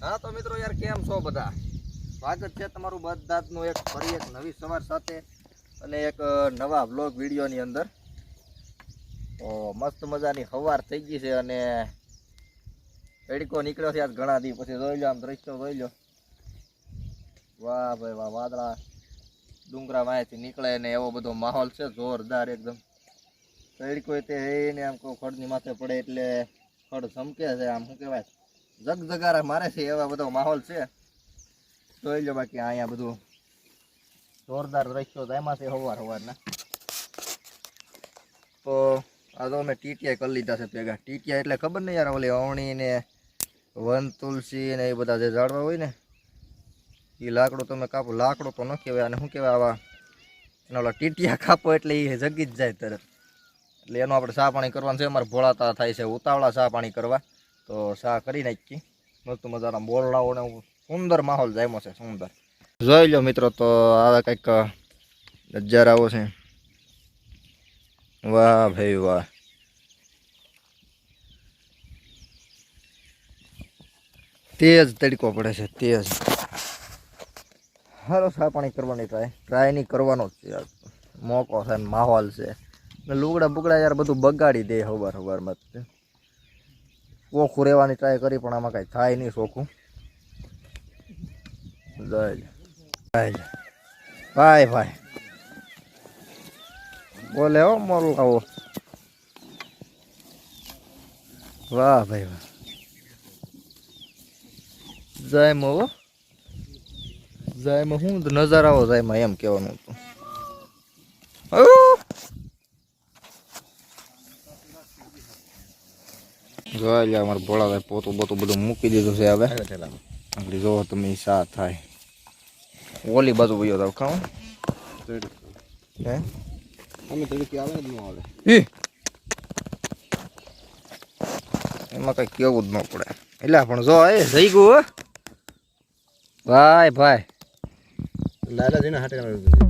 હા, તો મિત્રો યાર, કેમ છો બધા? સ્વાગત છે તમારું બધાનું એક, ફરી એક નવી સવાર સાથે અને એક નવા બ્લોગ વિડીયોની અંદર. તો મસ્ત મજાની સવાર થઈ ગઈ છે અને તડકો નીકળ્યો છે આજ ઘણા દી પછી. જોઈ લો આમ દ્રશ્યો જોઈ લો વાહ ભાઈ વાહ, વાદળા ડુંગરા વાંયથી નીકળે ને એવો બધો માહોલ છે, જોરદાર એકદમ. તડકો તે ને આમ કોઈ ખડની માથે પડે એટલે ખડ ચમકે છે, આમ શું કહેવાય? જગજગારા મારે છે એવા બધો માહોલ છે. જોઈ લો બાકી અહીંયા બધું જોરદાર દ્રશ્યો એમાંથી છે સવાર સવારના તો આ તો અમે ટીટીઆઈ કરી લીધા છે ભેગા. ટીટીઆઈ એટલે ખબર નહીં યાર, ઓલી અવણી ને વન તુલસી ને એ બધા જે ઝાડવા હોય ને એ લાકડું તમે કાપો. લાકડું તો ન કહેવાય, અને શું કહેવાય આવા ઓલા ટીટિયા કાપો એટલે એ જગી જ જાય તરત. એટલે એનું આપણે ચા પાણી કરવાનું છે. અમારે ભોળાતા થાય છે, ઉતાવળા ચા પાણી કરવા. તો ચા કરી નાખી મસ્ત મજાના બોરડાઓ ને સુંદર માહોલ જામ્યો છે, સુંદર. જોઈ લો મિત્રો, તો આવા કંઈક નજારાઓ છે. વાહ ભાઈ વાહ. તેજ તડકો પડે છે, તેજ. હાલો, ચા પાણી કરવાની ટ્રાય ટ્રાય નહીં કરવાનો જ છે મોકો છે માહોલ છે. લુગડા બુગડા યાર બધું બગાડી દે હવાર હવારમાં જ. ઓખું રહેવાની ટ્રાય કરી, પણ આમાં કાંઈ થાય નહીં જય ભાઈ ભાઈ. બોલે હો મોરું. આવો. વાહ, ભાઈ, વાહ. જાય મો હો. જાયમાં શું નજારાઓ જાયમાં એમ કહેવાનું. હતું જોઈ લે અમારે ભોળાભાઈ પોતું પોતું બધું મૂકી દીધું છે હવે. એટલે જોવો તમે સા થાય. ઓલી બાજુ વયો જાવ ખાવ હે? અમે તડકી આવે ને ન આવે. એમાં કઈ કેવું જ ન પડે. એટલે પણ જો એ જઈ ગયું ભાઈ ભાઈ. લાલાજીના હાટે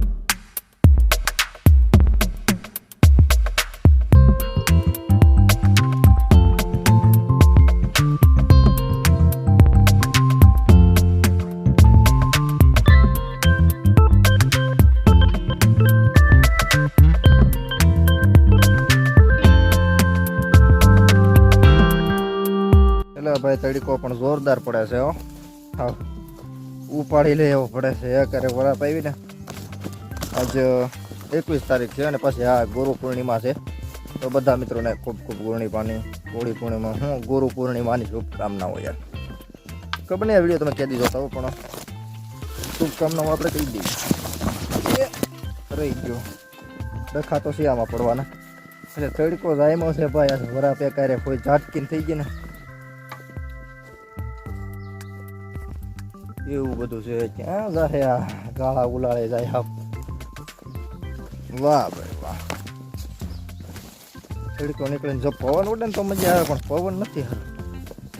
તડકો પણ જોરદાર પડે છે, હો. હા. ઉપાડી લે એવો પડે છે અરે વરાપ આવીને. આજે એકવીસ તારીખ છે અને પછી આ ગુરુ પૂર્ણિમા છે. તો બધા મિત્રોને ખૂબ ખૂબ પૂર્ણિમાની હોળી પૂર્ણિમા, હું ગુરુ પૂર્ણિમાની શુભકામનાઓ યાર. ખબર નહીં વીડિયો તમે કહેતી જોતા હો, પણ શુભકામનાઓ આપણે કહી દઈએ. રહી ગયો. ડખા તો શિયામાં પડવાના. એટલે તડકો જાયમો છે ભાઈ વરાપ એકારે કોઈ ઝાટકીને થઈ ગઈ ને એવું બધું છે ક્યાં જાય આ ગાળા ઉલાળે જાય આપ વાહ ભાઈ વાહ. તડકો નીકળીને જો પવન ઉડે ને તો મજા આવે, પણ પવન નથી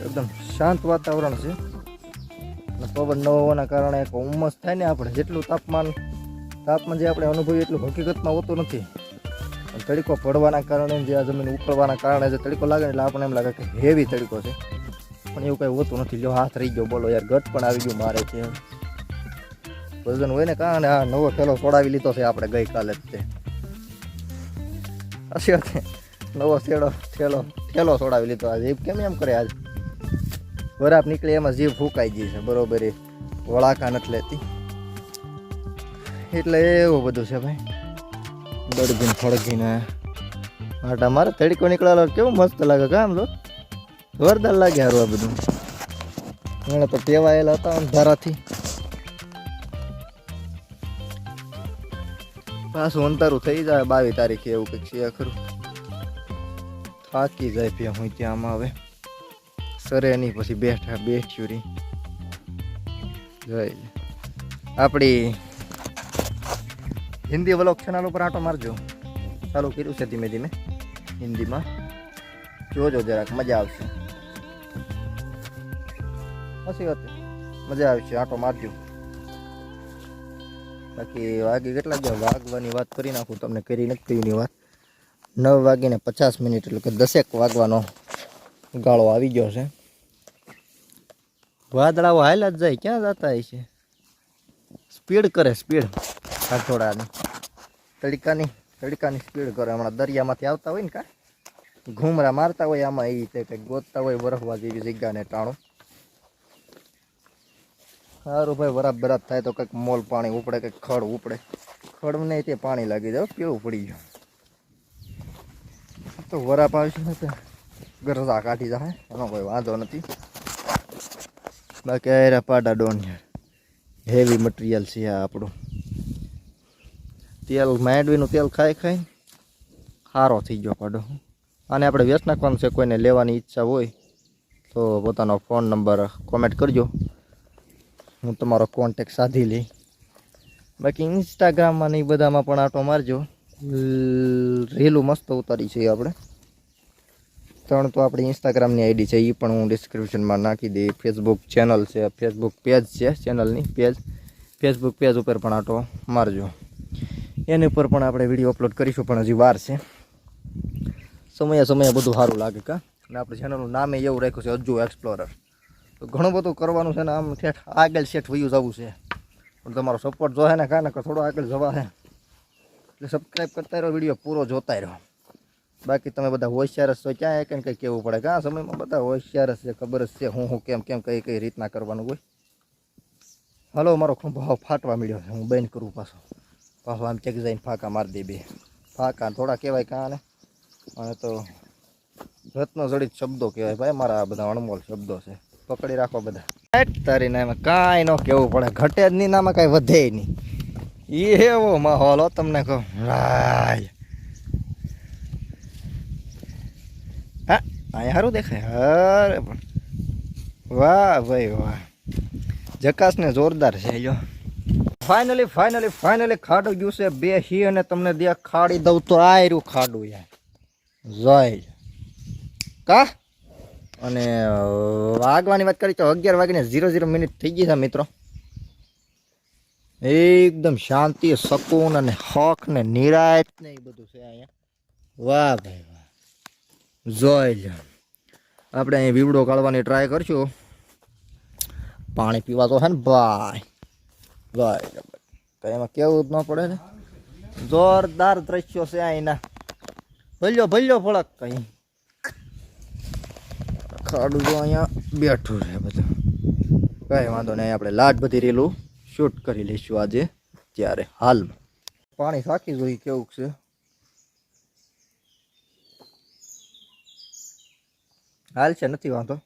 એકદમ શાંત વાતાવરણ છે. અને પવન ન હોવાના કારણે એક ઉમસ થાય ને આપણે જેટલું તાપમાન તાપમાન જે આપણે અનુભવીએ એટલું હકીકતમાં હોતું નથી. તડકો પડવાના કારણે જે આ જમીન ઉપડવાના કારણે જે તડકો લાગે એટલે આપણને એમ લાગે કે હેવી તડકો છે. પણ એવું કઈ હોતું નથી. જો હાથ રહી ગયો, બોલો યાર ગટ પણ આવી ગયું મારે છે. વજન હોય ને કારણે આ નવો ઠેલો છોડાવી લીધો છે આપણે ગઈકાલે જ તે. છે. નવો થેલો ઠેલો ઠેલો છોડાવી લીધો આ જીભ કેમ એમ કરે આજ? બરાબર નીકળે એમાં જીભ ફૂંકાઈ ગઈ છે, બરોબર એ. વળાકા નથી લેતી. એટલે એવું બધું છે ભાઈ. દડગીને ફળગીને આટા મારે તડકો નીકળેલો કેવું મસ્ત લાગે કામ તો જોરદાર લાગે હારું આ બધું. એને તો ટેવાયેલા હતા અંધારાથી પાછું અંધારું થઈ જાય બાવીસ તારીખે એવું કંઈક છે ખરું. થાકી જાય પે હું ત્યાં આમાં હવે. સરે નહીં પછી બેઠા, બેઠ્યું રી. જોઈ આપણી હિન્દી વલોક ચેનલ ઉપર આટો મારજો. ચાલુ કર્યું છે ધીમે ધીમે. હિન્દીમાં. જોજો જરાક, મજા આવશે. પછી વાત મજા આવશે આટો મારજો. બાકી વાગે કેટલા ગયા? વાગવાની વાત કરી નાખું, તમને કરી નથી કઈની વાત. નવ વાગીને પચાસ મિનિટ, એટલે કે દસેક વાગવાનો ગાળો આવી ગયો છે. વાદળાઓ હાલ્યા જ જાય, ક્યાં જતા હોય છે? સ્પીડ કરે, સ્પીડ. કાઠોડાની તડકાની તડકાની સ્પીડ કરે. હમણાં દરિયામાંથી આવતા હોય ને કાંઈ, ઘૂમરા મારતા હોય, આમાં એ રીતે કંઈક ગોતતા હોય બરફવા જેવી જગ્યાને ટાણું. સારું ભાઈ વરાબ બરાબર. થાય તો કંઈક મોલ પાણી ઉપડે, કંઈક ખડ ઉપડે. ખડ નહીં તે પાણી લાગી જાય. કેવું પડી ગયું? તો વરાપ આવશે ને તો. ગરજા કાઢી જાય એનો કોઈ વાંધો નથી. બાકી આ પાડા ડોન હેવી મટીરિયલ છે આ આપણું. તેલ માંડવીનું તેલ ખાઈ ખાઈ સારો થઈ ગયો પાડો. અને આપણે વેચ નાખવાનું છે, કોઈને લેવાની ઈચ્છા હોય, તો પોતાનો ફોન નંબર કોમેન્ટ કરજો. હું તમારો કોન્ટેક સાધી લઈ. બાકી ઇન્સ્ટાગ્રામમાં ને એ બધામાં પણ આટો મારજો. રેલું મસ્ત ઉતારી છે આપણે ત્રણ તો આપણી ઇન્સ્ટાગ્રામની આઈડી છે એ પણ હું ડિસ્ક્રિપ્શનમાં નાખી દઈ ફેસબુક ચેનલ છે ફેસબુક પેજ છે ચેનલની પેજ ફેસબુક પેજ ઉપર પણ આટો મારજો. એની ઉપર પણ આપણે વીડિયો અપલોડ કરીશું, પણ હજી વાર છે. સમયે સમયે બધું સારું લાગે કા? અને આપણે ચેનલનું નામે એવું રાખ્યું છે, અજુ એક્સપ્લોરર તો ઘણું બધું કરવાનું છે ને આમ ઠેઠ આગળ સેઠ વયું જવું છે. પણ તમારો સપોર્ટ જો ને કાંઈ ને થોડો આગળ જવા છે એટલે સબસ્ક્રાઈબ કરતા રહ્યો વીડિયો પૂરો જોતા રહ્યો બાકી તમે બધા હોશિયાર છો ક્યાં એક કંઈ કહેવું પડે? કાં સમયમાં બધા હોશિયાર છે, ખબર જ છે હું હું કેમ કેમ કઈ કઈ રીતના કરવાનું હોય. હાલો, મારો ખંભાવ ફાટવા મળ્યો છે, હું બંધ કરું પાછો. પાછો આમ ચેક જઈને ફાંકા મારી દે બે. ફાંકા થોડા કહેવાય કાં ને? અને તો રત્ન જડિત શબ્દો કહેવાય ભાઈ, મારા બધા અણમોલ શબ્દો છે. પકડી રાખો બધા. હેટ તારી ના એમાં કાંઈ ન કેવું પડે. ઘટે જ નહીં, નામાં કાંઈ વધે નહીં. એવો માહોલ હો તમને કહો. રાય. હા, અહીંયા સારું દેખાય. અરે પણ. વાહ ભાઈ વાહ. જકાસ ને જોરદાર છે, જો. ફાઇનલી ફાઇનલી ફાઇનલી ખાડું ગયું છે. બે હી અને તમને દે ખાડી દઉં તો આયરું ખાડું યાર. જય કા? અને વાગવાની વાત કરી તો અગિયાર વાગીને ઝીરો ઝીરો મિનિટ થઈ ગઈ છે મિત્રો. એકદમ શાંતિ, શકૂન અને હક ને નિરાયત ને એ બધું છે અહીંયા. વાહ ભાઈ વાહ. જોઈ આપણે અહીં વીવડો કાઢવાની ટ્રાય કરશું. પાણી પીવા તો છે ને ભાઈ. ભાઈ એમાં કેવું જ ન પડે ને. જોરદાર દ્રશ્યો છે અહીંના ભલ્યો ભલ્યો ફળક કઈ. ખાડું તો અહીંયા બેઠું છે બધું. કાંઈ વાંધો નહીં, આપણે લાટ બધી રેલું શૂટ કરી લઈશું આજે, ત્યારે હાલમાં. પાણી સાકી જોઈ કેવું છે? હાલ છે, નથી વાંધો.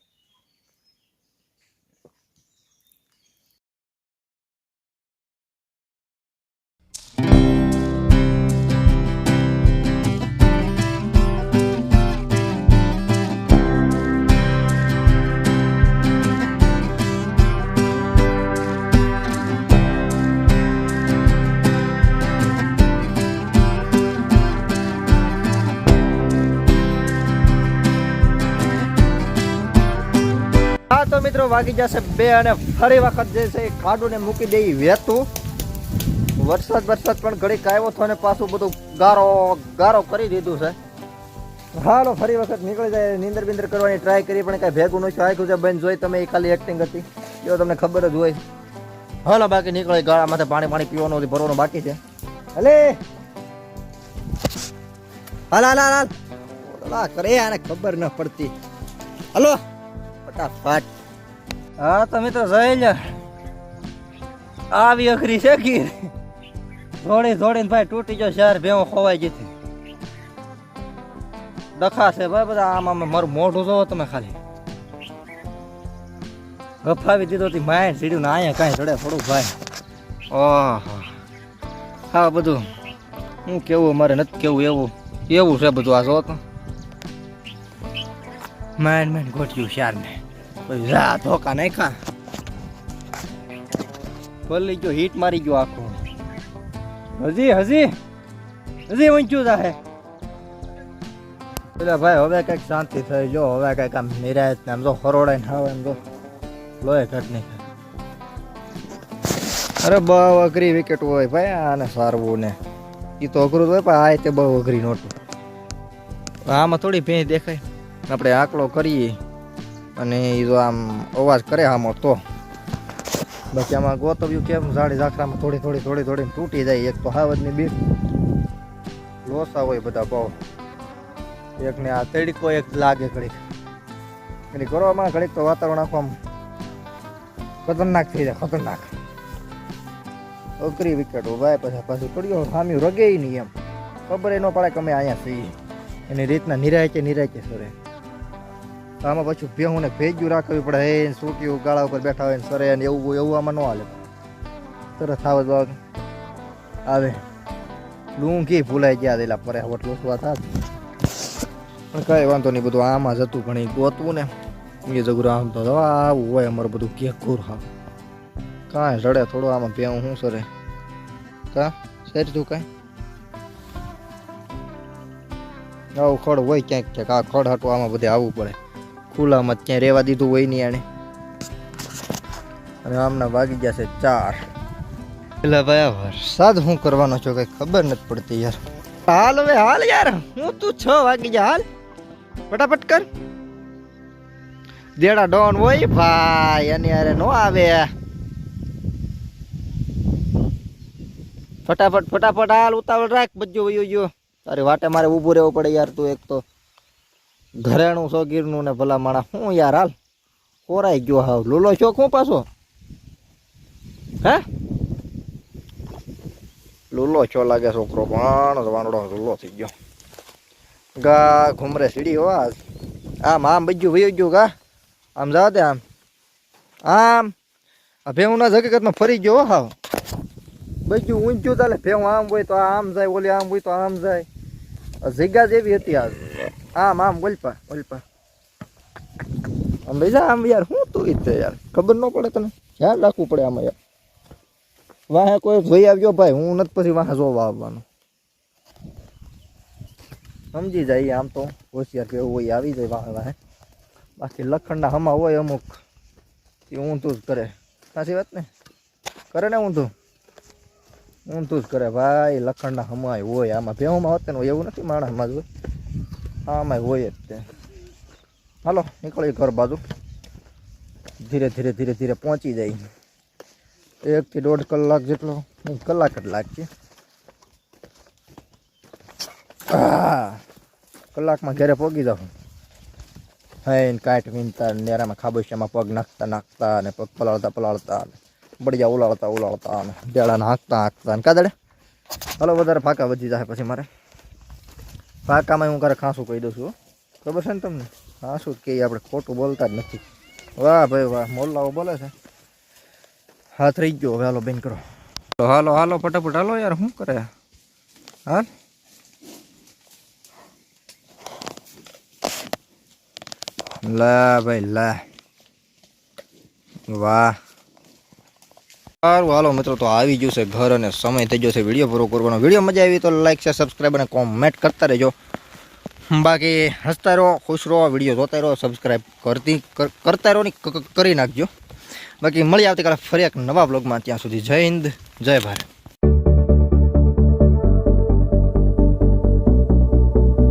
મિત્રો, વાગી જશે બે અને ફરી વખત જે છે ખાડુને મૂકી દઈ વહેતું વરસાદ વરસાદ પણ ઘડીક આવ્યો હતો અને પાછું બધું ગારો ગારો કરી દીધું છે. હાલો, ફરી વખત નીકળી જાય નીંદર બિંદર કરવાની ટ્રાય કરી પણ કાંઈ ભેગું નથી આખ્યું છે બેન જોઈ તમે ખાલી એક્ટિંગ હતી. જો તમને ખબર જ હોય. હાલો, બાકી નીકળે ગાળા માથે પાણી પાણી પીવાનું ભરવાનું બાકી છે. હલે! હાલ હાલ હાલ હાલ. કરે, આને ખબર ન પડતી. હલો, ફટાફટ. હા, તમે તો જઈ આવી અઘરી છે ગીર. દોડી દોડીને ભાઈ તૂટી ગયો શહેર ભેવો ખોવાઈ જતી છે ભાઈ બધા, આમ મારું મોઢું જોવો તમે ખાલી. ગફાવી દીધો હતી માય સીડ્યું ને અહીંયા કાંઈ ચડે થોડું ભાઈ. ઓહો. હા, બધું. હું કેવું મારે નથી કેવું એવું. એવું છે બધું આ જો તો. માંડ માંડ ગોઠ્યું શાર ને કોઈ રા ધોકા નાખા ભલે ગયો હીટ મારી ગયો આખો. હજી હજી હજી વંચ્યું જાહે. પેલા ભાઈ, હવે કંઈક શાંતિ થઈ જો, હવે કંઈક આમ નિરાયત ને આમ જો હરોડાય ને આવે એમ જો. લોહી ઘટ નહીં અરે, બહુ અઘરી વિકેટ હોય ભાઈ, આને સારવું ને. એ તો અઘરું હોય, પણ આ તે બહુ અઘરી નોટું આમાં થોડી ભેંસ દેખાય. આપણે આકલો કરીએ. અને એ જો આમ અવાજ કરે આમાં તો. બાકી આમાં ગોતવ્યું કેમ? ઝાડી ઝાખરામાં થોડી થોડી થોડી થોડી તૂટી જાય. એક તો હાવજની બીક. લોસા હોય બધા બહુ એકને આ તડકો એક લાગે ઘડીક. એટલે કરવામાં ઘડીક તો વાતાવરણ આખું આમ ખતરનાક થઈ જાય, ખતરનાક. અઘરી વિકેટ ઊભા પછી પાછું પડ્યો સામ્યું રગે નહીં એમ. ખબર એ ન પડે કે અમે અહીંયા છીએ. એની રીતના નિરાય છે નિરાય છે સરે આમાં પાછું ભેહું ને ભેજ્યું રાખવી પડે. હે સૂટ્યું ગાળા ઉપર બેઠા હોય ને સરે ને એવું એવું આમાં ન હાલે. તરત આવે તો આવે. લૂંઘી ભૂલાઈ ગયા દેલા પરે વટલું સ્વા થાત પણ કઈ વાંધો નહીં, બધું આમાં જ હતું ઘણી ગોતવું ને. એ જગુરા આમ તો આવું હોય અમારું બધું કે ઘોર હા કાંઈ રડે થોડું આમાં ભેહું શું સરે. કા? સેર તું કાંઈ. આવું ખડ હોય ક્યાંક ક્યાંક, આ ખડ હટવા આમાં બધે આવવું પડે. ખુલ્લામાં જ ક્યાંય રહેવા દીધું હોય નહીં આણે. અને આમના વાગી ગયા છે ચાર. એટલે ભાઈ વરસાદ શું કરવાનો છો કઈ ખબર નથી પડતી યાર. હાલ હવે, હાલ યાર. હું તું છ વાગી જા હાલ. ફટાફટ કર. દેડા ડોન હોય, ભાઈ, એની અરે નો આવે. ફટાફટ ફટાફટ, હાલ, ઉતાવળ રાખ બજો વયો ગયો. તારી વાટે મારે ઊભું રહેવું પડે યાર તું એક તો. ઘરેણું સોગીરનું ને ભલા માણા હું યાર હાલ, કોરાઈ ગયો હાવ. લોલો શોખ હું પાછો? હે? લુલો છો લાગે છોકરો, પણ વાંડો લુલો થઈ ગયો. ગા, ઘુમરે સીડી હો આજ. આમ આમ બજ્યું વયું ગયું ગા. આમ જા દે આમ. આમ, આ ભેહું ના હકીકતમાં ફરી ગયો હા હાવ. બજ્યું ઊંચું ચાલે. ભેહું આમ હોય તો આમ જાય, ઓલી આમ હોય તો આમ જાય. આ જગ્યા જેવી હતી આજ. આમ આમ ઓલપા ઓલપા આમ ભાઈ આમ યાર શું તું ઈચ્છે યાર? ખબર ન પડે તને? ધ્યાન રાખવું પડે આમાં યાર. વાહે કોઈ જોઈ આવજો ભાઈ, હું નથી પછી વાહે જોવા આવવાનું. સમજી જાય આમ તો, હોશિયાર કેવું હોય, આવી જાય વાહે વાહે. બાકી લખણના હમા હોય અમુક, એ ઊંધું જ કરે. સાચી વાત ને? કરે ને ઊંધું? ઊંધું જ કરે. ભાઈ, લખણના હમાય હોય, આમાં ભેહુમાં હોત ને એવું નથી, માણસમાં જ હોય. આમાં હોય જ તે હાલો, નીકળીએ ઘર બાજુ. ધીરે ધીરે ધીરે ધીરે પહોંચી જાય. એકથી દોઢ કલાક જેટલો કલાક જ લાગશે. કલાકમાં ઘરે પહોંચી જાઉં. હૈન કાંઠ વીનતા નેરામાં ખાબોશિયામાં પગ નાખતા નાખતા અને પગ પલાળતા પલાળતા બળિયા ઉલાળતા ઉલાળતા અને દેડાને હાંકતા હાંકતા ને. કાદડે? હલો, વધારે ફાંકા વધી જાય પછી મારે. ફાંકામાં હું કરે ખાંસું કહી દઉં છું ખબર છે ને તમને? ખાંસું જ કહીએ આપણે, ખોટું બોલતા જ નથી. વાહ ભાઈ વાહ, મોલ્લાઓ બોલે છે. હાથ રહી ગયો, હવે હાલો બેન કરો. હાલો હાલો, ફટાફટ હાલો યાર, શું કરે? હાલ. લા ભાઈ, લા. વાહ. સારું હાલો મિત્રો, તો આવી ગયું છે ઘર અને સમય થઈ ગયો છે વીડિયો પૂરો કરવાનો. વીડિયો મજા આવી તો લાઈક છે સબસ્ક્રાઈબ અને કોમેન્ટ કરતા રહેજો. બાકી હસતા રહો, ખુશ રહો વીડિયો જોતા રહો સબસ્ક્રાઈબ કરતી કરતા રહો ને કરી નાખજો. બાકી મળી આવતીકાલે ફરી એક નવા બ્લોગમાં ત્યાં સુધી જય હિન્દ, જય ભારત.